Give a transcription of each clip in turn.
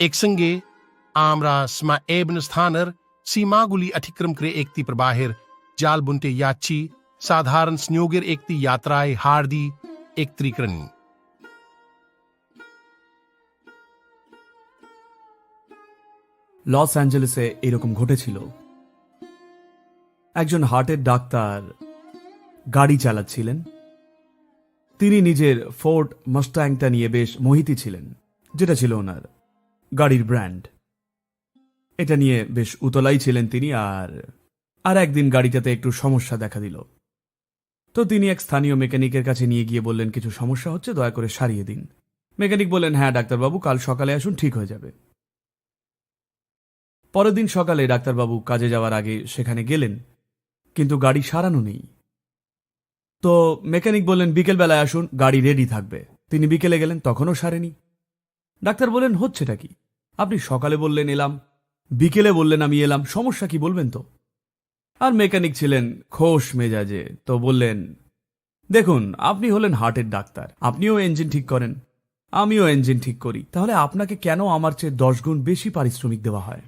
একসঙ্গে আমরা স্মা এবন স্থানের সীমাগুলি অতিক্রম করে একটি প্রবাহের জাল বুনতে যাচ্ছি সাধারণ স্নিয়োগের একটি যাত্রায় হার্দি একত্রীকরণ লস অ্যাঞ্জেলেসে এরকম ঘটেছিল একজন হার্টের ডাক্তার গাড়ি চালাচ্ছিলেন তিনি নিজের ফোর্ট মাস্টাংটা নিয়ে বেশ মোহিতী ছিলেন, যেটা ছিল ওনার গাড়ির ব্র্যান্ড। এটা নিয়ে বেশ উতলাই ছিলেন তিনি আর আর একদিন গাড়িটাতে একটু সমস্যা দেখা দিল। তো তিনি এক স্থানীয় মেকানিকের কাছে নিয়ে গিয়ে বললেন, কিছু সমস্যা হচ্ছে? দয়া করে সারিয়ে দিন। মেকানিক বললেন হ্যাঁ ডাক্তারবাবু, কাল সকালে আসুন, ঠিক হয়ে যাবে। পরের দিন সকালে ডাক্তারবাবু কাজে যাওয়ার আগে সেখানে গেলেন, কিন্তু গাড়ি সারানো নেই। তো মেকানিক বললেন, বিকেলবেলায় আসুন, গাড়ি রেডি থাকবে। তিনি বিকেলে গেলেন, তখনও সারেনি। ডাক্তার বললেন, হচ্ছেটা কি? আপনি সকালে বললেন, এলাম। বিকেলে বললেন, আমি এলাম। সমস্যা কি বলবেন তো? আর মেকানিক ছিলেন খোশ মেজাজে, তো বললেন, দেখুন, আপনি হলেন হার্টের ডাক্তার। আপনিও ইঞ্জিন ঠিক করেন। আমিও ইঞ্জিন ঠিক করি। তাহলে আপনাকে কেন আমার চেয়ে দশ গুণ বেশি পারিশ্রমিক দেওয়া হয়?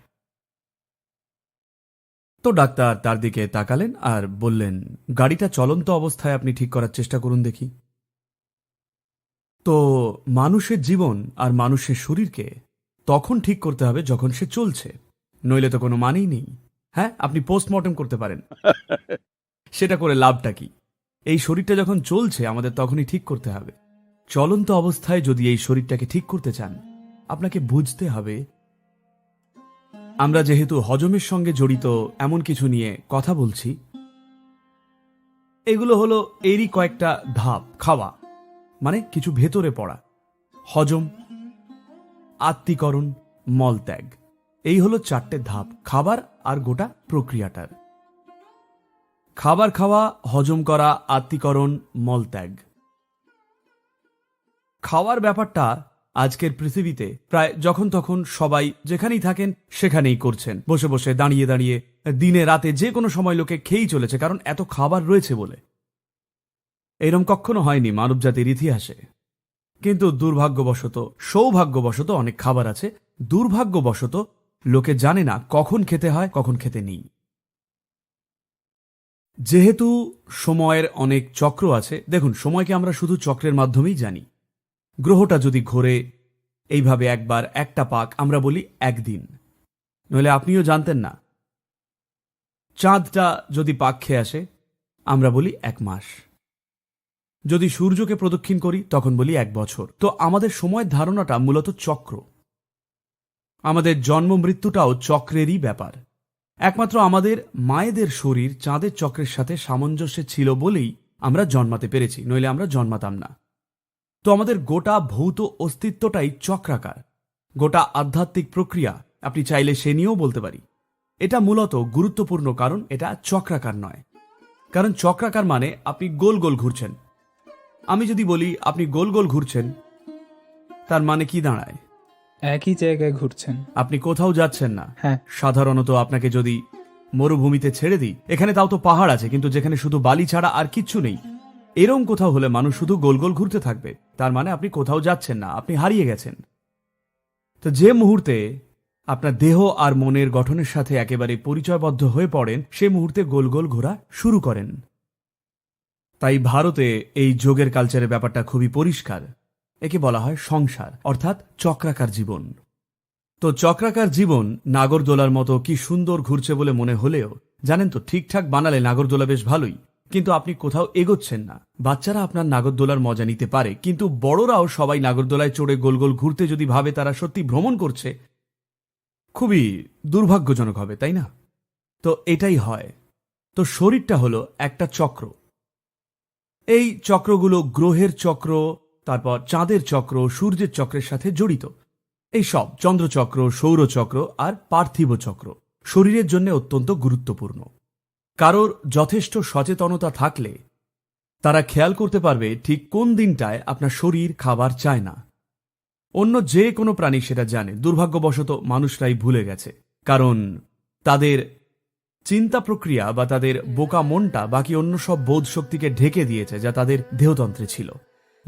তো ডাক্তার তার দিকে তাকালেন আর বললেন গাড়িটা চলন্ত অবস্থায় আপনি ঠিক করার চেষ্টা করুন দেখি। তো মানুষের জীবন আর মানুষের শরীরকে তখন ঠিক করতে হবে যখন সে চলছে। নইলে তো কোনো মানেই নেই। হ্যাঁ আপনি পোস্টমর্টম করতে পারেন। সেটা করে লাভটা কি? এই শরীরটা যখন চলছে আমাদের তখনই ঠিক করতে হবে। চলন্ত অবস্থায় যদি এই শরীরটাকে ঠিক করতে চান আপনাকে বুঝতে হবে আমরা যেহেতু হজমের সঙ্গে জড়িত, এমন কিছু নিয়ে কথা বলছি। এগুলো হলো এরই কয়েকটা ধাপ, খাওয়া মানে কিছু ভেতরে পড়া। হজম, আত্মীকরণ, মলত্যাগ। এই হলো চারটে ধাপ, খাবার আর গোটা প্রক্রিয়াটার। খাবার খাওয়া, হজম করা, আত্মীকরণ, মলত্যাগ। খাওয়ার ব্যাপারটা আজকের পৃথিবীতে প্রায় যখন তখন সবাই যেখানেই থাকেন সেখানেই করছেন। বসে বসে, দাঁড়িয়ে দাঁড়িয়ে, দিনে রাতে যে কোনো সময় লোকে খেয়েই চলেছে, কারণ এত খাবার রয়েছে বলে। এরম কখনো হয়নি মানবজাতির ইতিহাসে। কিন্তু দুর্ভাগ্যবশত, সৌভাগ্যবশত অনেক খাবার আছে। দুর্ভাগ্যবশত লোকে জানে না কখন খেতে হয়, কখন খেতে নেই। যেহেতু সময়ের অনেক চক্র আছে, দেখুন, সময়কে আমরা শুধু চক্রের মাধ্যমেই জানি। গ্রহটা যদি ঘোরে, এইভাবে একবার একটা পাক, আমরা বলি একদিন। নইলে আপনিও জানতেন না। চাঁদটা যদি পাক খেয়ে আসে, আমরা বলি এক মাস। যদি সূর্যকে প্রদক্ষিণ করি, তখন বলি এক বছর। তো আমাদের সময়ের ধারণাটা মূলত চক্র। আমাদের জন্ম মৃত্যুটাও চক্রেরই ব্যাপার। একমাত্র আমাদের মায়েদের শরীর চাঁদের চক্রের সাথে সামঞ্জস্যে ছিল বলেই আমরা জন্মাতে পেরেছি, নইলে আমরা জন্মাতাম না। তো আমাদের গোটা ভৌত অস্তিত্বটাই চক্রাকার। গোটা আধ্যাত্মিক প্রক্রিয়া আপনি চাইলে সে নিয়েও বলতে পারি। এটা মূলত গুরুত্বপূর্ণ কারণ এটা চক্রাকার নয়। কারণ চক্রাকার মানে আপনি গোল গোল ঘুরছেন। আমি যদি বলি আপনি গোল গোল ঘুরছেন তার মানে কি দাঁড়ায়? একই জায়গায় ঘুরছেন। আপনি কোথাও যাচ্ছেন না। হ্যাঁ। সাধারণত আপনাকে যদি মরুভূমিতে ছেড়ে দিই এখানে তাও তো পাহাড় আছে কিন্তু যেখানে শুধু বালি ছাড়া আর কিচ্ছু নেই। এরম কোথাও হলে মানুষ শুধু গোল গোল ঘুরতে থাকবে। তার মানে আপনি কোথাও যাচ্ছেন না, আপনি হারিয়ে গেছেন। তো যে মুহূর্তে আপনার দেহ আর মনের গঠনের সাথে একেবারে পরিচয়বদ্ধ হয়ে পড়েন, সে মুহূর্তে গোল গোল ঘোরা শুরু করেন। তাই ভারতে এই যোগের কালচারের ব্যাপারটা খুবই পরিষ্কার। একে বলা হয় সংসার, অর্থাৎ চক্রাকার জীবন। তো চক্রাকার জীবন নাগরদোলার মতো কি সুন্দর ঘুরছে বলে মনে হলেও, জানেন তো, ঠিকঠাক বানালে নাগরদোলা বেশ ভালোই। কিন্তু আপনি কোথাও এগোচ্ছেন না। বাচ্চারা আপনার নাগরদোলার মজা নিতে পারে, কিন্তু বড়রাও সবাই নাগরদোলায় চড়ে গোল গোল ঘুরতে যদি ভাবে তারা সত্যি ভ্রমণ করছে, খুবই দুর্ভাগ্যজনক হবে, তাই না? তো এটাই হয়। তো শরীরটা হলো একটা চক্র। এই চক্রগুলো গ্রহের চক্র, তারপর চাঁদের চক্র, সূর্যের চক্রের সাথে জড়িত। এই সব, চন্দ্রচক্র, সৌরচক্র আর পার্থিব চক্র শরীরের জন্য অত্যন্ত গুরুত্বপূর্ণ। কারোর যথেষ্ট সচেতনতা থাকলে তারা খেয়াল করতে পারবে ঠিক কোন দিনটায় আপনার শরীর খাবার চায় না। অন্য যে কোনো প্রাণী সেটা জানে। দুর্ভাগ্যবশত মানুষরাই ভুলে গেছে। কারণ তাদের চিন্তা প্রক্রিয়া বা তাদের বোকা মনটা বাকি অন্য সব বোধ শক্তিকে ঢেকে দিয়েছে যা তাদের দেহতন্ত্রে ছিল।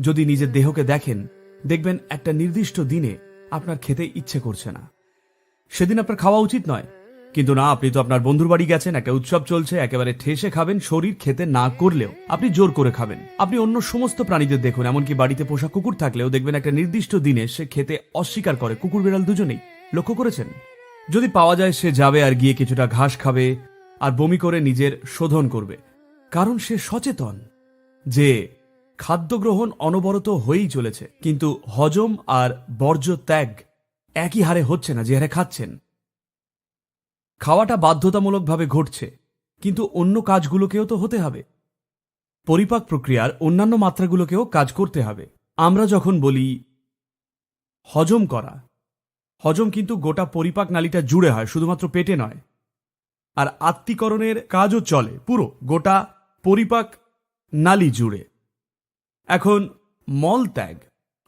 যদি নিজের দেহকে দেখেন, দেখবেন একটা নির্দিষ্ট দিনে আপনার খেতে ইচ্ছে করছে না। সেদিন আপনার খাওয়া উচিত নয়। কিন্তু না, আপনি তো আপনার বন্ধুর বাড়ি গেছেন, একটা উৎসব চলছে, একেবারে ঠেসে খাবেন, শরীর খেতে না করলেও আপনি জোর করে খাবেন। আপনি অন্য সমস্ত প্রাণীদের দেখুন, এমনকি বাড়িতে পোষা কুকুর থাকলেও দেখবেন একটা নির্দিষ্ট দিনে সে খেতে অস্বীকার করে। কুকুর বিড়াল দুজনেই, লক্ষ্য করেছেন? যদি পাওয়া যায় সে যাবে আর গিয়ে কিছুটা ঘাস খাবে আর বমি করে নিজের শোধন করবে। কারণ সে সচেতন যে খাদ্য গ্রহণ অনবরত হয়েই চলেছে, কিন্তু হজম আর বর্জ্য ত্যাগ একই হারে হচ্ছে না যে হারে খাচ্ছেন। খাওয়াটা বাধ্যতামূলকভাবে ঘটছে, কিন্তু অন্য কাজগুলোকেও তো হতে হবে। পরিপাক প্রক্রিয়ার অন্যান্য মাত্রাগুলোকেও কাজ করতে হবে। আমরা যখন বলি, হজম করা, হজম কিন্তু গোটা পরিপাক নালীটা জুড়ে হয়, শুধুমাত্র পেটে নয়। আর আত্মীকরণের কাজও চলে, পুরো, গোটা পরিপাক নালী জুড়ে। এখন মলত্যাগ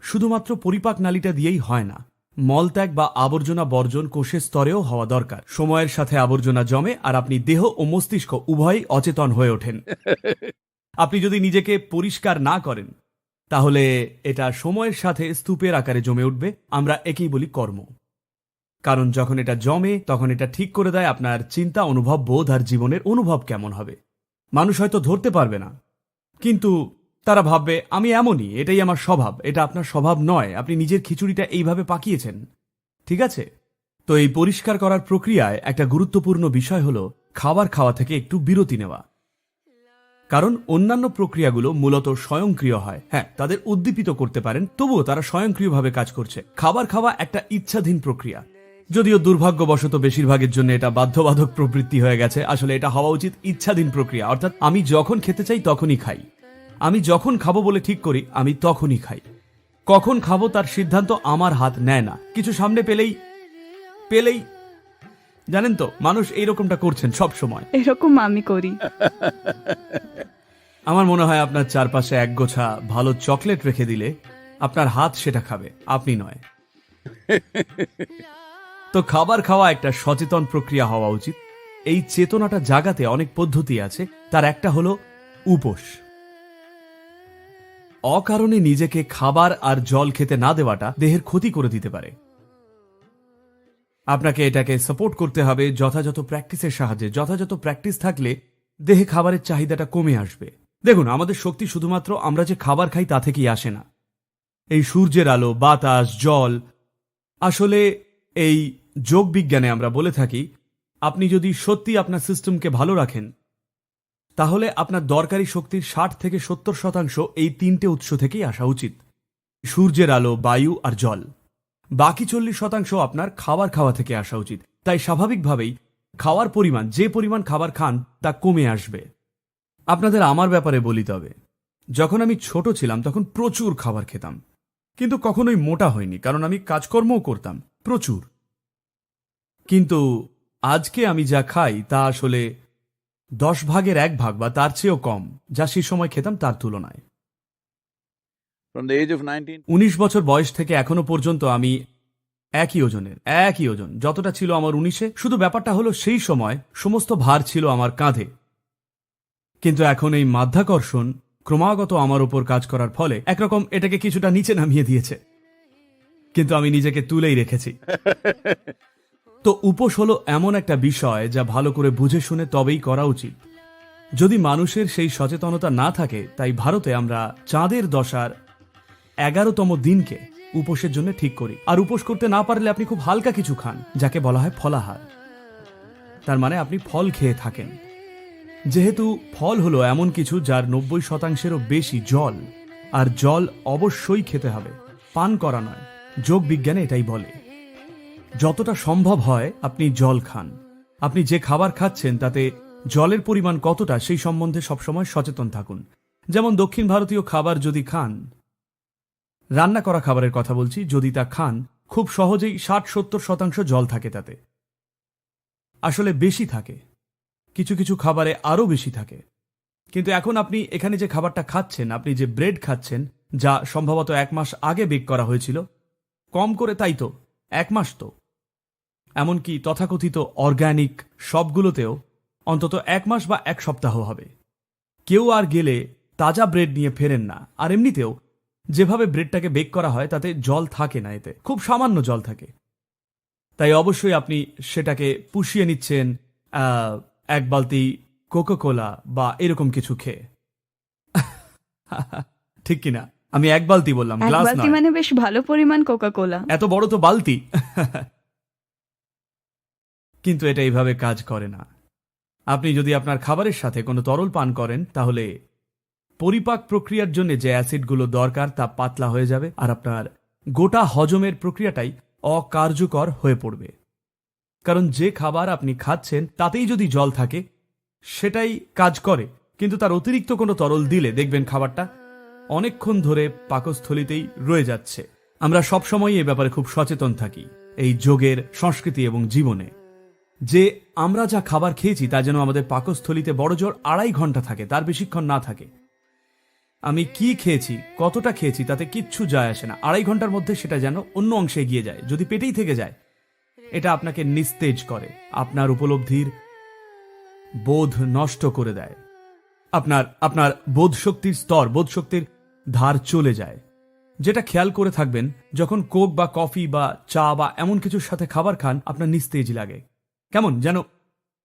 শুধুমাত্র পরিপাক নালীটা দিয়েই হয় না। মলত্যাগ বা আবর্জনা বর্জন কোষের স্তরেও হওয়া দরকার। সময়ের সাথে আবর্জনা জমে আর আপনি দেহ ও মস্তিষ্ক উভয়ই অচেতন হয়ে ওঠেন। আপনি যদি নিজেকে পরিষ্কার না করেন তাহলে এটা সময়ের সাথে স্তূপের আকারে জমে উঠবে। আমরা একেই বলি কর্ম। কারণ যখন এটা জমে তখন এটা ঠিক করে দেয় আপনার চিন্তা অনুভব বোধ আর জীবনের অনুভব কেমন হবে। মানুষ হয়তো ধরতে পারবে না। কিন্তু তারা ভাববে, আমি এমনই, এটাই আমার স্বভাব, এটা আপনার স্বভাব নয়, আপনি নিজের খিচুড়িটা এইভাবে পাকিয়েছেন। ঠিক আছে? তো এই পরিষ্কার করার প্রক্রিয়ায় একটা গুরুত্বপূর্ণ বিষয় হলো খাবার খাওয়া থেকে একটু বিরতি নেওয়া। কারণ অন্যান্য প্রক্রিয়াগুলো মূলত স্বয়ংক্রিয় হয়। হ্যাঁ তাদের উদ্দীপিত করতে পারেন, তবুও তারা স্বয়ংক্রিয়ভাবে কাজ করছে। খাবার খাওয়া একটা ইচ্ছাধীন প্রক্রিয়া। যদিও দুর্ভাগ্যবশত বেশিরভাগের জন্য এটা বাধ্যবাধক প্রবৃত্তি হয়ে গেছে, আসলে এটা হওয়া উচিত ইচ্ছাধীন প্রক্রিয়া, অর্থাৎ আমি যখন খেতে চাই তখনই খাই। আমি যখন খাব বলে ঠিক করি আমি তখনই খাই। কখন খাব তার সিদ্ধান্ত আমার হাত নেয় না। কিছু সামনে পেলেই পেলেই জানেন তো মানুষ এইরকমটা করছেন সব সময়। এরকম আমি করি। আমার মনে হয় আপনার চারপাশে এক গোছা ভালো চকলেট রেখে দিলে আপনার হাত সেটা খাবে আপনি নয়। তো খাবার খাওয়া একটা সচেতন প্রক্রিয়া হওয়া উচিত। এই চেতনাটা জাগাতে অনেক পদ্ধতি আছে তার একটা হলো উপোস। অকারণে নিজেকে খাবার আর জল খেতে না দেওয়াটা দেহের ক্ষতি করে দিতে পারে। আপনাকে এটাকে সাপোর্ট করতে হবে যথাযথ প্র্যাকটিসের সাহায্যে। যথাযথ প্র্যাকটিস থাকলে দেহে খাবারের চাহিদাটা কমে আসবে। দেখুন, আমাদের শক্তি শুধুমাত্র আমরা যে খাবার খাই তা থেকেই আসে না। এই সূর্যের আলো, বাতাস, জল, আসলে এই যোগ বিজ্ঞানে আমরা বলে থাকি, আপনি যদি সত্যি আপনার সিস্টেমকে ভালো রাখেন তাহলে আপনার দরকারি শক্তির ষাট থেকে সত্তর শতাংশ এই তিনটে উৎস থেকেই আসা উচিত। সূর্যের আলো, বায়ু আর জল। বাকি চল্লিশ শতাংশ আপনার খাবার খাওয়া থেকে আসা উচিত। তাই স্বাভাবিকভাবেই খাওয়ার পরিমাণ, যে পরিমাণ খাবার খান, তা কমে আসবে। আপনাদের আমার ব্যাপারে বলি তবে, যখন আমি ছোট ছিলাম, তখন প্রচুর খাবার খেতাম। কিন্তু কখনোই মোটা হয়নি, কারণ আমি কাজকর্মও করতাম, প্রচুর। কিন্তু আজকে আমি যা খাই, তা আসলে দশ ভাগের এক ভাগ বা তার চেয়েও কম যা সে সময় খেতাম তার তুলনায়। From the age of 19 উনিশ বছর বয়স থেকে এখনও পর্যন্ত আমি একই ওজনের একই ওজন যতটা ছিল আমার উনিশে শুধু ব্যাপারটা হলো সেই সময় সমস্ত ভার ছিল আমার কাঁধে। কিন্তু এখন এই মাধ্যাকর্ষণ ক্রমাগত আমার উপর কাজ করার ফলে একরকম এটাকে কিছুটা নিচে নামিয়ে দিয়েছে। কিন্তু আমি নিজেকে তুলেই রেখেছি। তো উপোস হলো এমন একটা বিষয় যা ভালো করে বুঝে শুনে তবেই করা উচিত। যদি মানুষের সেই সচেতনতা না থাকে, তাই ভারতে আমরা চাঁদের দশার এগারোতম দিনকে উপোসের জন্য ঠিক করি। আর উপোস করতে না পারলে আপনি খুব হালকা কিছু খান, যাকে বলা হয় ফলাহার। তার মানে আপনি ফল খেয়ে থাকেন। যেহেতু ফল হলো এমন কিছু যার নব্বই শতাংশেরও বেশি জল, আর জল অবশ্যই খেতে হবে। পান করা নয় যোগ বিজ্ঞানে এটাই বলে। যতটা সম্ভব হয় আপনি জল খান। আপনি যে খাবার খাচ্ছেন, তাতে জলের পরিমাণ কতটা সেই সম্বন্ধে সবসময় সচেতন থাকুন। যেমন দক্ষিণ ভারতীয় খাবার যদি খান, রান্না করা খাবারের কথা বলছি, যদি তা খান, খুব সহজেই ষাট সত্তর শতাংশ জল থাকে তাতে। আসলে বেশি থাকে। কিছু কিছু খাবারে আরও বেশি থাকে। কিন্তু এখন আপনি এখানে যে খাবারটা খাচ্ছেন, আপনি যে ব্রেড খাচ্ছেন, যা সম্ভবত এক মাস আগে বেক করা হয়েছিল, কম করে তাই তো, এক মাস তো। এমনকি তথাকথিত অর্গ্যানিক সবগুলোতেও অন্তত এক মাস বা এক সপ্তাহ হবে। কেউ আর গেলে তাজা ব্রেড নিয়ে ফেরেন না। আর এমনিতেও যেভাবে ব্রেডটাকে বেক করা হয় তাতে জল থাকে না এতে। খুব সামান্য জল থাকে। তাই অবশ্যই আপনি সেটাকে পুষিয়ে নিচ্ছেন এক বালতি কোকো কোলা বা এরকম কিছু খেয়ে। ঠিক কিনা? আমি এক বালতি বললাম গ্লাস বালতি মানে বেশ ভালো পরিমাণ কোকা কোলা এত বড় তো বালতি। কিন্তু এটা এইভাবে কাজ করে না। আপনি যদি আপনার খাবারের সাথে কোনো তরল পান করেন, তাহলে পরিপাক প্রক্রিয়ার জন্য যে অ্যাসিডগুলো দরকার, তা পাতলা হয়ে যাবে আর আপনার গোটা হজমের প্রক্রিয়াটাই অকার্যকর হয়ে পড়বে। কারণ যে খাবার আপনি খাচ্ছেন, তাতেই যদি জল থাকে, সেটাই কাজ করে। কিন্তু তার অতিরিক্ত কোনো তরল দিলে, দেখবেন খাবারটা অনেকক্ষণ ধরে পাকস্থলিতেই রয়ে যাচ্ছে। আমরা সবসময় এ ব্যাপারে খুব সচেতন থাকি, এই যোগের সংস্কৃতি এবং জীবনে। যে আমরা যা খাবার খেয়েছি তা যেন আমাদের পাকস্থলিতে বড় জোর আড়াই ঘণ্টা থাকে, তার বেশিক্ষণ না থাকে। আমি কি খেয়েছি, কতটা খেয়েছি, তাতে কিচ্ছু যায় আসে না। আড়াই ঘণ্টার মধ্যে সেটা যেন অন্য অংশে এগিয়ে যায়, যদি পেটেই থেকে যায়। এটা আপনাকে নিস্তেজ করে, আপনার উপলব্ধির বোধ নষ্ট করে দেয়। আপনার আপনার বোধ শক্তির স্তর বোধ শক্তির ধার চলে যায়। যেটা খেয়াল করে থাকবেন, যখন কোক বা কফি বা চা বা এমন কিছুর সাথে খাবার খান, আপনার নিস্তেজ লাগে। কেমন যেন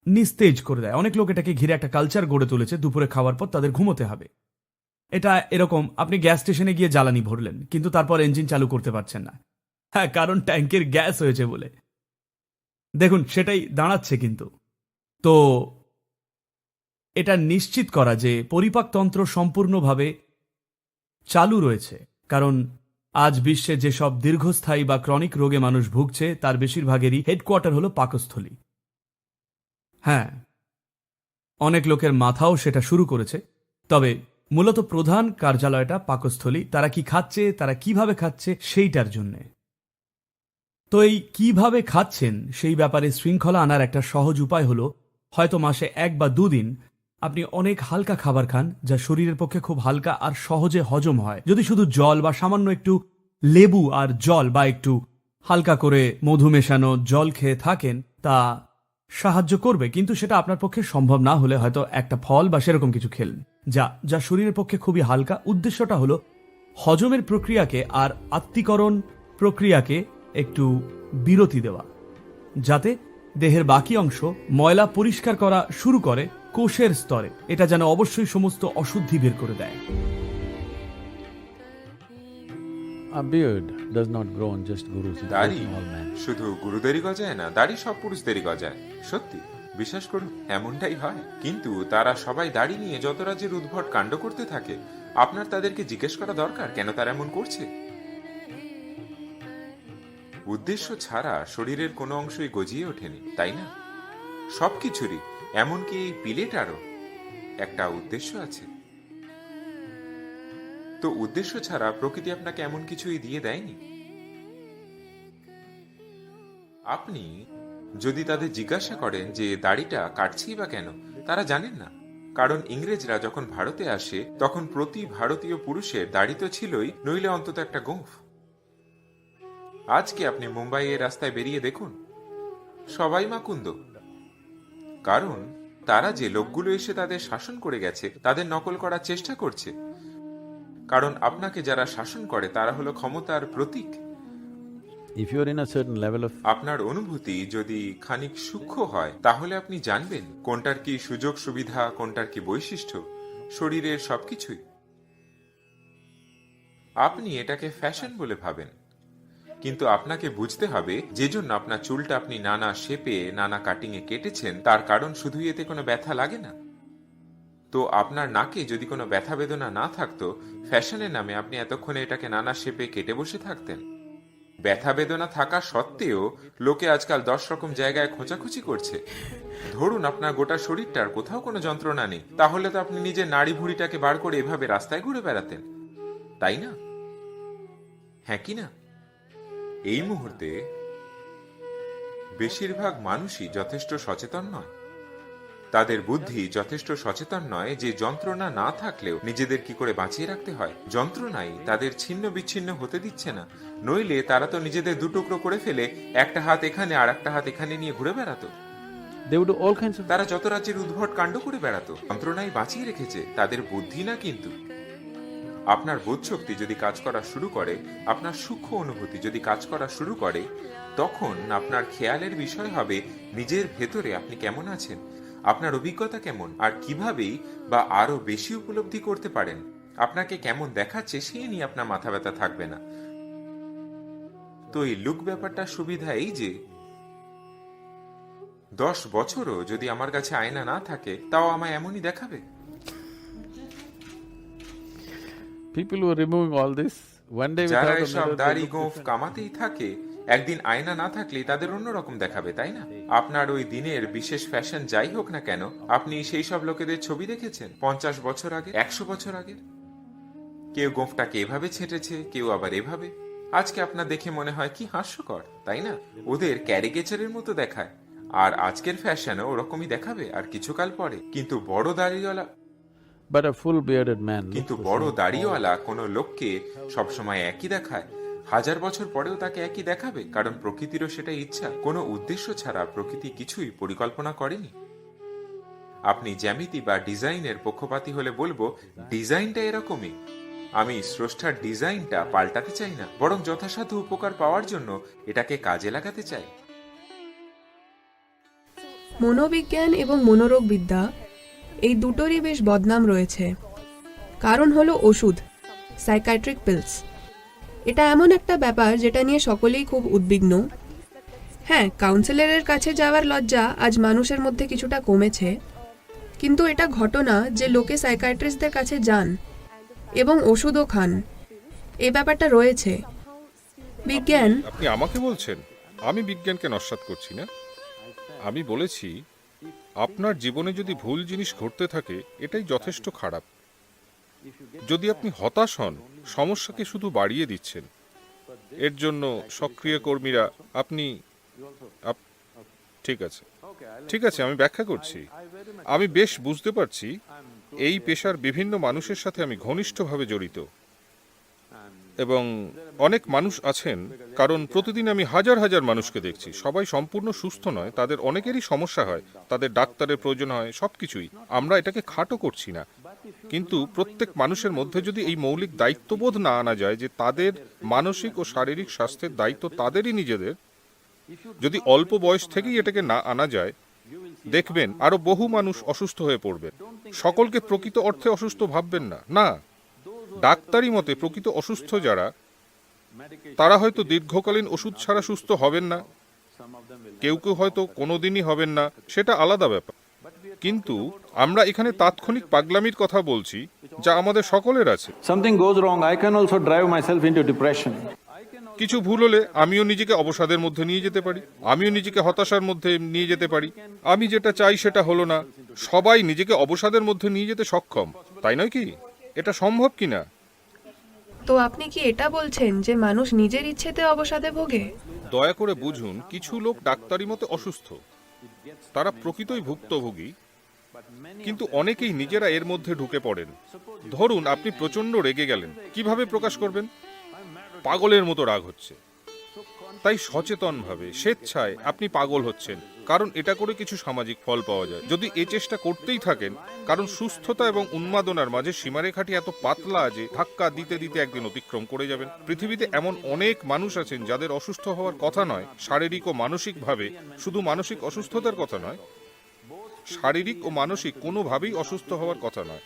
নিস্তেজ করে দেয়। অনেক লোক এটাকে ঘিরে একটা কালচার গড়ে তুলেছে, দুপুরে খাওয়ার পর তাদের ঘুমোতে হবে। এটা এরকম, আপনি গ্যাস স্টেশনে গিয়ে জ্বালানি ভরলেন, কিন্তু তারপর ইঞ্জিন চালু করতে পারছেন না। হ্যাঁ কারণ ট্যাঙ্কের গ্যাস হয়েছে বলে। দেখুন, সেটাই দাঁড়াচ্ছে কিন্তু। তো এটা নিশ্চিত করা যে পরিপাকতন্ত্র সম্পূর্ণভাবে চালু রয়েছে, কারণ আজ বিশ্বে যেসব দীর্ঘস্থায়ী বা ক্রনিক রোগে মানুষ ভুগছে, তার বেশিরভাগেরই হেডকোয়ার্টার হলো পাকস্থলী। হ্যাঁ অনেক লোকের মাথাও সেটা শুরু করেছে। তবে মূলত প্রধান কার্যালয়টা, পাকস্থলী, তারা কি খাচ্ছে, তারা কীভাবে খাচ্ছে সেইটার জন্যে। তো এই কীভাবে খাচ্ছেন সেই ব্যাপারে শৃঙ্খলা আনার একটা সহজ উপায় হলো, হয়তো মাসে এক বা দুদিন আপনি অনেক হালকা খাবার খান, যা শরীরের পক্ষে খুব হালকা আর সহজে হজম হয়। যদি শুধু জল বা সামান্য একটু লেবু আর জল বা একটু হালকা করে মধু মেশানো জল খেয়ে থাকেন, তা সাহায্য করবে, কিন্তু সেটা আপনার পক্ষে সম্ভব না হলে হয়তো একটা ফল বা সেরকম কিছু খেলেন। যা যা শরীরের পক্ষে খুবই হালকা। উদ্দেশ্যটা হলো, হজমের প্রক্রিয়াকে আর আত্মীকরণ প্রক্রিয়াকে একটু বিরতি দেওয়া, যাতে দেহের বাকি অংশ ময়লা পরিষ্কার করা শুরু করে কোষের স্তরে। এটা যেন অবশ্যই সমস্ত অশুদ্ধি বের করে দেয়। A beard does not grow on just gurus, it grows দাড়ি in all men. শুধু গুরুদেরই গজায় না দাড়ি সব পুরুষদেরই গজায়। সত্যি বিশ্বাস করুন এমনটাই হয়। কিন্তু তারা সবাই দাড়ি নিয়ে যত রাজ্যের উদ্ভট কাণ্ড করতে থাকে আপনার তাদেরকে জিজ্ঞেস করা দরকার কেন তারা এমন করছে? উদ্দেশ্য ছাড়া শরীরের কোনো অংশই গজিয়ে ওঠেনি তাই না? সবকিছুরই এমনকি এই পিলেটারও একটা উদ্দেশ্য আছে। তো উদ্দেশ্য ছাড়া প্রকৃতি আপনাকে এমন কিছুই দিয়ে দেয়নি? আপনি যদি তাদের জিজ্ঞাসা করেন যে দাড়িটা কাটছি বা কেন, তারা জানেন না। কারণ ইংরেজরা যখন ভারতে আসে, তখন প্রতি ভারতীয় পুরুষের দাড়ি তো ছিলই, নইলে অন্তত একটা গোঁফ আজকে আপনি মুম্বাইয়ের রাস্তায় বেরিয়ে দেখুন। সবাই মাকুন্দ। কারণ তারা যে লোকগুলো এসে তাদের শাসন করে গেছে, তাদের নকল করার চেষ্টা করছে। কারণ আপনাকে যারা শাসন করে তারা হলো ক্ষমতার প্রতীক। If you are in a certain level of আপনার অনুভূতি যদি খানিক সূক্ষ্ম হয় তাহলে আপনি জানবেন কোনটার কি সুযোগ সুবিধা কোনটার কি বৈশিষ্ট্য শরীরের সবকিছুই। আপনি এটাকে ফ্যাশন বলে ভাবেন। কিন্তু আপনাকে বুঝতে হবে যে জন্য আপনার চুলটা আপনি নানা শেপে নানা কাটিং এ কেটেছেন তার কারণ শুধুই এতে কোনো ব্যথা লাগে না। তো আপনার নাকে যদি কোনো ব্যথা বেদনা না থাকতো, ফ্যাশনের নামে আপনি এতক্ষণে এটাকে নানা শেপে কেটে বসে থাকতেন। ব্যথা বেদনা থাকা সত্ত্বেও লোকে আজকাল দশ রকম জায়গায় খোঁচাখুচি করছে। ধরুন আপনার গোটা শরীরটার কোথাও কোনো যন্ত্রণা নেই, তাহলে তো আপনি নিজের নাড়ি ভুঁড়িটাকে বার করে এভাবে রাস্তায় ঘুরে বেড়াতেন। তাই না? হ্যাঁ কি না? এই মুহূর্তে বেশিরভাগ মানুষই যথেষ্ট সচেতন নয়। তাদের বুদ্ধি যথেষ্ট সচেতন নয় যে যন্ত্রণা না থাকলেও নিজেদের কি করে বাঁচিয়ে রাখতে হয়। যন্ত্রণাই তাদের ছিন্ন বিচ্ছিন্ন হতে দিচ্ছে না। নইলে তারা তো নিজেদের দুটুকরো করে ফেলে একটা হাত এখানে আর একটা হাত এখানে নিয়ে ঘুরে বেড়াতো। তারা যত রাজ্যের উদ্ভট কাণ্ড করে বেড়াতো যন্ত্রণাই বাঁচিয়ে রেখেছে তাদের বুদ্ধি না কিন্তু। আপনার বোধশক্তি যদি কাজ করা শুরু করে আপনার সূক্ষ্ম অনুভূতি যদি কাজ করা শুরু করে তখন আপনার খেয়ালের বিষয় হবে নিজের ভেতরে আপনি কেমন আছেন। আপনার অভিজ্ঞতা কেমন? আর কিভাবেই বা আরও বেশি উপলব্ধি করতে পারেন? আপনাকে কেমন দেখাচ্ছে সেই নিয়ে আপনার মাথা ব্যথা থাকবে না। তো এই লুক ব্যাপারটা সুবিধা এই যে দশ বছরও যদি আমার কাছে আয়না না থাকে তাও আমায় এমনই দেখাবে? People who are removing all this, one day যারা এসব দাড়ি গোঁফ কামাতেই থাকে একদিন আয়না না থাকলে তাদের অন্যরকম দেখাবে তাই না? আপনার ওই দিনের বিশেষ ফ্যাশন যাই হোক না কেন আপনি সেই সব লোকেদের ছবি দেখেছেন? পঞ্চাশ বছর আগে? একশো বছর আগে? কেউ গোঁফটাকে এভাবে ছেটেছে কেউ আবার এভাবে। আজকে আপনার দেখে মনে হয় কি হাস্যকর তাই না? ওদের ক্যারিকেচারের মতো দেখায়। আর আজকের ফ্যাশনও ওরকমই দেখাবে আর কিছুকাল পরে। কিন্তু বড় দাড়িওয়ালা a full bearded man. looks কিন্তু বড় দাড়িওয়ালা কোনো লোককে সবসময় একই দেখায়। হাজার বছর পরেও তাকে একই দেখাবে, কারণ প্রকৃতিরও সেটা ইচ্ছা। কোনো উদ্দেশ্য ছাড়া প্রকৃতি কিছুই পরিকল্পনা করেনি। আপনি জ্যামিতি বা ডিজাইনের পক্ষপাতী হলে বলব, ডিজাইনটা এরকমই। আমি স্রষ্টার ডিজাইনটা পাল্টাতে চাই না, বরং যথাসাধ্য উপকার পাওয়ার জন্য এটাকে কাজে লাগাতে চাই। মনোবিজ্ঞান এবং মনোরোগ বিদ্যা এই দুটোরই বেশ বদনাম রয়েছে। কারণ হলো ওষুধ সাইকাইট্রিক পিলস। এটা এমন একটা ব্যাপার যেটা নিয়ে সকলেই খুব উদ্বিগ্ন। হ্যাঁ কাউন্সিলরের কাছে যাওয়ার লজ্জা আজ মানুষের মধ্যে কিছুটা কমেছে। কিন্তু এটা ঘটনা যে লোকে সাইকাইট্রিস্টদের কাছে যান এবং ওষুধও খান। এ ব্যাপারটা রয়েছে। বিজ্ঞান আপনি আমাকে বলছেন? আমি বিজ্ঞানকে নস্বাত করছি না। আমি বলেছি, আপনার জীবনে যদি ভুল জিনিস ঘটতে থাকে, এটাই যথেষ্ট খারাপ। যদি আপনি হতাশ হন, সমস্যাকে শুধু বাড়িয়ে দিচ্ছেন। এর জন্য সক্রিয় কর্মীরা, আপনি ঠিক আছে। ঠিক আছে, আমি ব্যাখ্যা করছি। আমি বেশ বুঝতে পারছি, এই পেশার বিভিন্ন মানুষের সাথে আমি ঘনিষ্ঠভাবে জড়িত। এবং অনেক মানুষ আছেন, কারণ প্রতিদিন আমি হাজার হাজার মানুষকে দেখছি। সবাই সম্পূর্ণ সুস্থ নয়, তাদের অনেকেরই সমস্যা হয়, তাদের ডাক্তারের প্রয়োজন হয় সব কিছুই আমরা এটাকে খাটো করছি না। কিন্তু প্রত্যেক মানুষের মধ্যে যদি এই মৌলিক দায়িত্ববোধ না আনা যায় যে তাদের মানসিক ও শারীরিক স্বাস্থ্যের দায়িত্ব তাদেরই নিজেদের, যদি অল্প বয়স থেকেই এটাকে না আনা যায়, দেখবেন আরও বহু মানুষ অসুস্থ হয়ে পড়বে সকলকে প্রকৃত অর্থে অসুস্থ ভাববেন না। না। ডাক্তারি মতে প্রকৃত অসুস্থ যারা তারা হয়তো দীর্ঘকালীন ওষুধ ছাড়া সুস্থ হবেন না। কেউ কেউ হয়তো কোনোদিনই হবেন না সেটা আলাদা ব্যাপার। কিন্তু আমরা এখানে তাৎক্ষণিক পাগলামির কথা বলছি যা আমাদের সকলের আছে। Drive myself into depression. কিছু ভুল হলে আমিও নিজেকে অবসাদের মধ্যে নিয়ে যেতে পারি আমিও নিজেকে হতাশার মধ্যে নিয়ে যেতে পারি। আমি যেটা চাই সেটা হলো না সবাই নিজেকে অবসাদের মধ্যে নিয়ে যেতে সক্ষম তাই নয় কি? এটা সম্ভব কি না তো আপনি কি এটা বলছেন যে মানুষ নিজের ইচ্ছেতে অবসাদে ভোগে? দয়া করে বুঝুন কিছু লোক ডাক্তারি মতে অসুস্থ। তারা প্রকৃতই ভুক্তভোগী কিন্তু অনেকেই নিজেরা এর মধ্যে ঢুকে পড়েন। ধরুন আপনি প্রচণ্ড রেগে গেলেন। কীভাবে প্রকাশ করবেন? পাগলের মতো রাগ হচ্ছে। তাই সচেতনভাবে স্বেচ্ছায় আপনি পাগল হচ্ছেন। কারণ এটা করে কিছু সামাজিক ফল পাওয়া যায়। যদি এ চেষ্টা করতেই থাকেন, কারণ সুস্থতা এবং উন্মাদনার মাঝে সীমারেখাটি এত পাতলা যে ধাক্কা দিতে দিতে একদিন অতিক্রম করে যাবেন। পৃথিবীতে এমন অনেক মানুষ আছেন যাদের অসুস্থ হওয়ার কথা নয়, শারীরিক ও মানসিকভাবে শুধু মানসিক অসুস্থতার কথা নয়, শারীরিক ও মানসিক কোনোভাবেই অসুস্থ হওয়ার কথা নয়।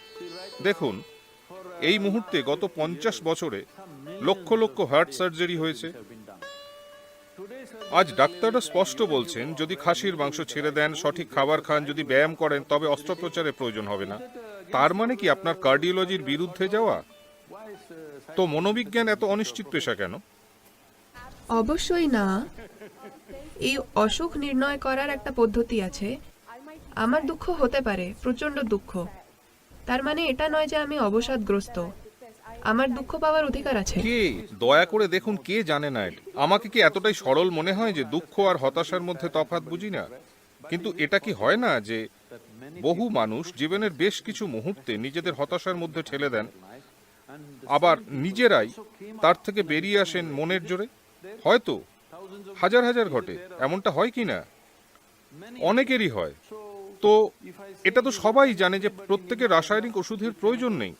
দেখুন, এই মুহূর্তে গত পঞ্চাশ বছরে লক্ষ লক্ষ হার্ট সার্জারি হয়েছে আজ ডাক্তাররা স্পষ্ট বলছেন, যদি খাসির মাংস ছেড়ে দেন, সঠিক খাবার খান, যদি ব্যায়াম করেন, তবে অস্ত্রোপচারের প্রয়োজন হবে না। তার মানে কি আপনার কার্ডিওলজির বিরুদ্ধে যাওয়া? তো মনোবিজ্ঞান এত অনিশ্চিত পেশা কেন? অবশ্যই না। এই অসুখ নির্ণয় করার একটা পদ্ধতি আছে। আমার দুঃখ হতে পারে প্রচণ্ড দুঃখ। তার মানে এটা নয় যে আমি অবসাদগ্রস্ত। আমার দুঃখ পাওয়ার অধিকার আছে। কে? দয়া করে দেখুন কে জানে না এটা। আমাকে কি এতটাই সরল মনে হয় যে দুঃখ আর হতাশার মধ্যে তফাৎ বুঝি না? কিন্তু এটা কি হয় না যে বহু মানুষ জীবনের বেশ কিছু মুহূর্তে নিজেদের হতাশার মধ্যে ঠেলে দেন, আবার নিজেরাই তার থেকে বেরিয়ে আসেন মনের জোরে? হয়তো। হাজার হাজার ঘটে। এমনটা হয় কি না? অনেকেরই হয়। তো এটা তো সবাই জানে যে প্রত্যেকের রাসায়নিক ওষুধের প্রয়োজন নেই।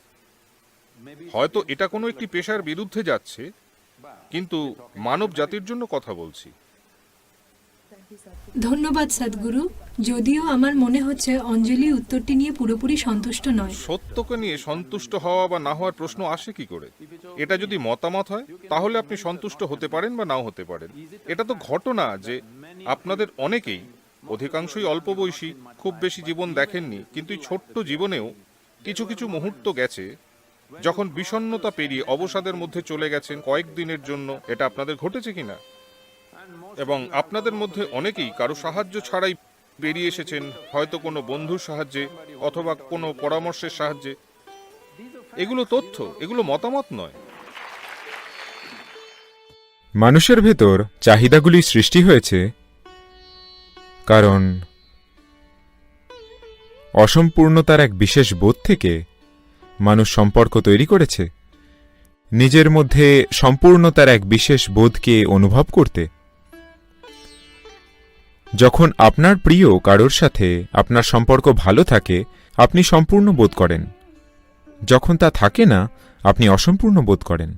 হয়তো এটা কোনো একটি পেশার বিরুদ্ধে যাচ্ছে কিন্তু মানব জাতির জন্য কথা বলছি। ধন্যবাদ সদ্গুরু। যদিও আমার মনে হচ্ছে অঞ্জলি উত্তরটি নিয়ে পুরোপুরি সন্তুষ্ট নয়। সত্যকে নিয়ে সন্তুষ্ট হওয়া বা না হওয়ার প্রশ্ন আসে কি করে? এটা যদি মতামত হয় তাহলে আপনি সন্তুষ্ট হতে পারেন বা নাও হতে পারেন। এটা তো ঘটনা যে আপনাদের অনেকেই অধিকাংশই অল্প বয়সী খুব বেশি জীবন দেখেননি কিন্তু ছোট্ট জীবনেও কিছু কিছু মুহূর্ত গেছে যখন বিষণ্ণতা পেরিয়ে অবসাদের মধ্যে চলে গেছেন কয়েকদিনের জন্য, এটা আপনাদের ঘটেছে কিনা? এবং আপনাদের মধ্যে অনেকেই কারও সাহায্য ছাড়াই বেরিয়ে এসেছেন, হয়তো কোনো বন্ধুর সাহায্যে অথবা কোনো পরামর্শের সাহায্যে। এগুলো তথ্য, এগুলো মতামত নয়। মানুষের ভেতর চাহিদাগুলি সৃষ্টি হয়েছে কারণ অসম্পূর্ণতার এক বিশেষ বোধ থেকে মানুষ সম্পর্ক তৈরি করেছে। নিজের মধ্যে সম্পূর্ণতার এক বিশেষ বোধকে অনুভব করতে। যখন আপনার প্রিয় কারোর সাথে আপনার সম্পর্ক ভালো থাকে, আপনি সম্পূর্ণ বোধ করেন। যখন তা থাকে না, আপনি অসম্পূর্ণ বোধ করেন।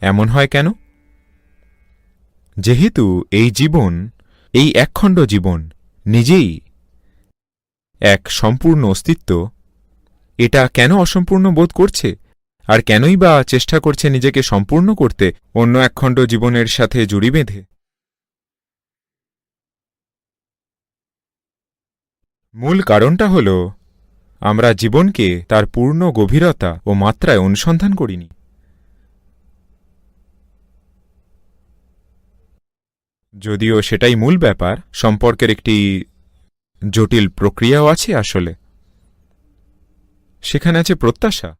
এমন হয় কেন? যেহেতু এই জীবন, এই একখণ্ড জীবন নিজেই এক সম্পূর্ণ অস্তিত্ব এটা কেন অসম্পূর্ণ বোধ করছে? আর কেনই বা চেষ্টা করছে নিজেকে সম্পূর্ণ করতে, অন্য একখণ্ড জীবনের সাথে জুড়ি বেঁধে? মূল কারণটা হল, আমরা জীবনকে তার পূর্ণ গভীরতা ও মাত্রায় অনুসন্ধান করিনি। যদিও সেটাই মূল ব্যাপার, সম্পর্কের একটি জটিল প্রক্রিয়াও আছে আসলে। সেখানে আছে প্রত্যাশা।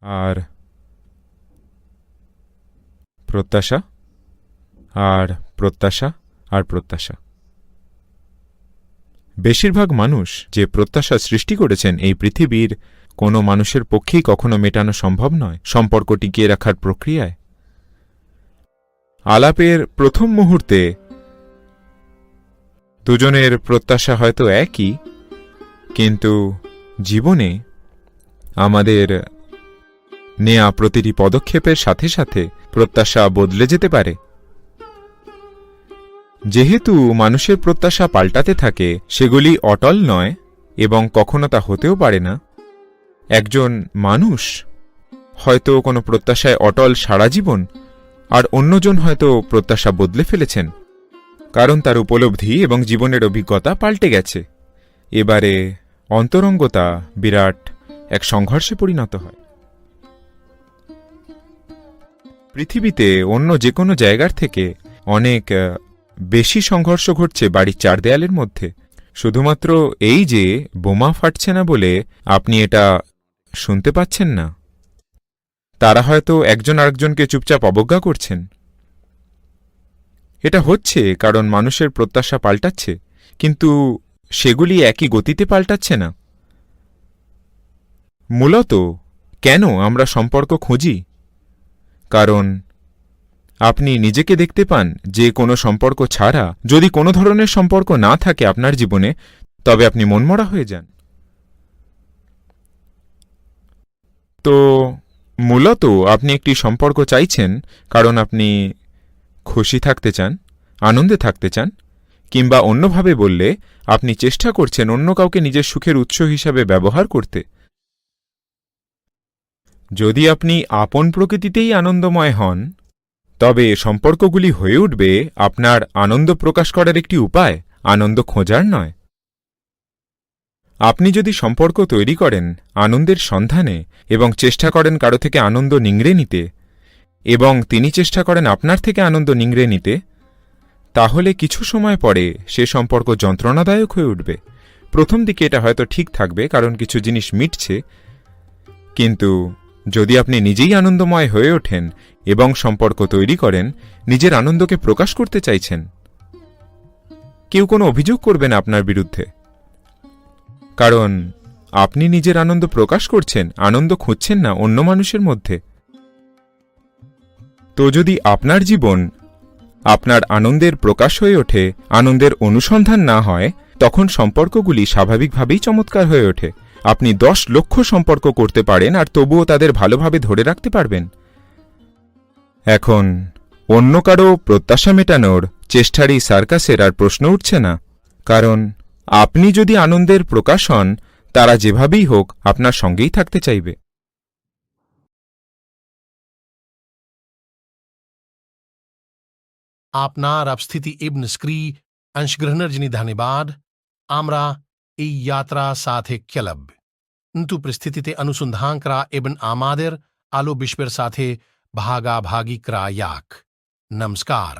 আর প্রত্যাশা আর প্রত্যাশা আর প্রত্যাশা। বেশিরভাগ মানুষ যে প্রত্যাশা সৃষ্টি করেছেন এই পৃথিবীর, কোনো মানুষের পক্ষেই কখনো মেটানো সম্ভব নয়, সম্পর্ক টিকিয়ে রাখার প্রক্রিয়ায়। আলাপের প্রথম মুহূর্তে দুজনের প্রত্যাশা হয়তো একই কিন্তু জীবনে আমাদের নেয়া প্রতিটি পদক্ষেপের সাথে সাথে প্রত্যাশা বদলে যেতে পারে। যেহেতু মানুষের প্রত্যাশা পাল্টাতে থাকে, সেগুলি অটল নয় এবং কখনো তা হতেও পারে না। একজন মানুষ হয়তো কোনো প্রত্যাশায় অটল সারা জীবন, আর অন্যজন হয়তো প্রত্যাশা বদলে ফেলেছেন, কারণ তার উপলব্ধি এবং জীবনের অভিজ্ঞতা পাল্টে গেছে। এবারে অন্তরঙ্গতা বিরাট এক সংঘর্ষে পরিণত হয়। পৃথিবীতে অন্য যে কোনো জায়গার থেকে অনেক বেশি সংঘর্ষ ঘটছে বাড়ির চার দেয়ালের মধ্যে। শুধুমাত্র এই যে বোমা ফাটছে না বলে আপনি এটা শুনতে পাচ্ছেন না। তারা হয়তো একজন আরেকজনকে চুপচাপ অবজ্ঞা করছেন। এটা হচ্ছে কারণ মানুষের প্রত্যাশা পাল্টাচ্ছে। কিন্তু সেগুলি একই গতিতে পাল্টাচ্ছে না। মূলত, কেন আমরা সম্পর্ক খুঁজি? কারণ, আপনি নিজেকে দেখতে পান যে কোনো সম্পর্ক ছাড়া যদি কোনো ধরনের সম্পর্ক না থাকে আপনার জীবনে, তবে আপনি মনমরা হয়ে যান। তো, মূলত আপনি একটি সম্পর্ক চাইছেন কারণ আপনি খুশি থাকতে চান, আনন্দে থাকতে চান কিংবা অন্যভাবে বললে, আপনি চেষ্টা করছেন অন্য কাউকে নিজের সুখের উৎস হিসাবে ব্যবহার করতে। যদি আপনি আপন প্রকৃতিতেই আনন্দময় হন, তবে সম্পর্কগুলি হয়ে উঠবে আপনার আনন্দ প্রকাশ করার একটি উপায়, আনন্দ খোঁজার নয়। আপনি যদি সম্পর্ক তৈরি করেন আনন্দের সন্ধানে এবং চেষ্টা করেন কারও থেকে আনন্দ নিংড়ে নিতে, এবং তিনি চেষ্টা করেন আপনার থেকে আনন্দ নিংড়ে নিতে তাহলে কিছু সময় পরে সে সম্পর্ক যন্ত্রণাদায়ক হয়ে উঠবে। প্রথম দিকে এটা হয়তো ঠিক থাকবে, কারণ কিছু জিনিস মিটছে। কিন্তু যদি আপনি নিজেই আনন্দময় হয়ে ওঠেন এবং সম্পর্ক তৈরি করেন, নিজের আনন্দকে প্রকাশ করতে চাইছেন, কেউ কোনো অভিযোগ করবে না আপনার বিরুদ্ধে। কারণ আপনি নিজের আনন্দ প্রকাশ করছেন, আনন্দ খুঁজছেন না অন্য মানুষের মধ্যে। তো যদি আপনার জীবন আপনার আনন্দের প্রকাশ হয়ে ওঠে, আনন্দের অনুসন্ধান না হয়, তখন সম্পর্কগুলি স্বাভাবিকভাবেই চমৎকার হয়ে ওঠে। আপনি দশ লক্ষ সম্পর্ক করতে পারেন আর তবুও তাদের ভালোভাবে ধরে রাখতে পারবেন। এখন, অন্য কারও প্রত্যাশা মেটানোর চেষ্টার এই সার্কাসের আর প্রশ্ন উঠছে না। কারণ, আপনি যদি আনন্দের প্রকাশ হন, তারা যেভাবেই হোক আপনার সঙ্গেই থাকতে চাইবে। আপনার আপস্থিতি ইবন স্ক্রি অংশগ্রহণের জন্য ধন্যবাদ আমরা এই যাত্রা সাথে খেলব কিন্তু পরিস্থিতিতে অনুসন্ধান করা এবং আমাদের আলো বিশ্বের সাথে ভাগাভাগি করা ইয়াক নমস্কার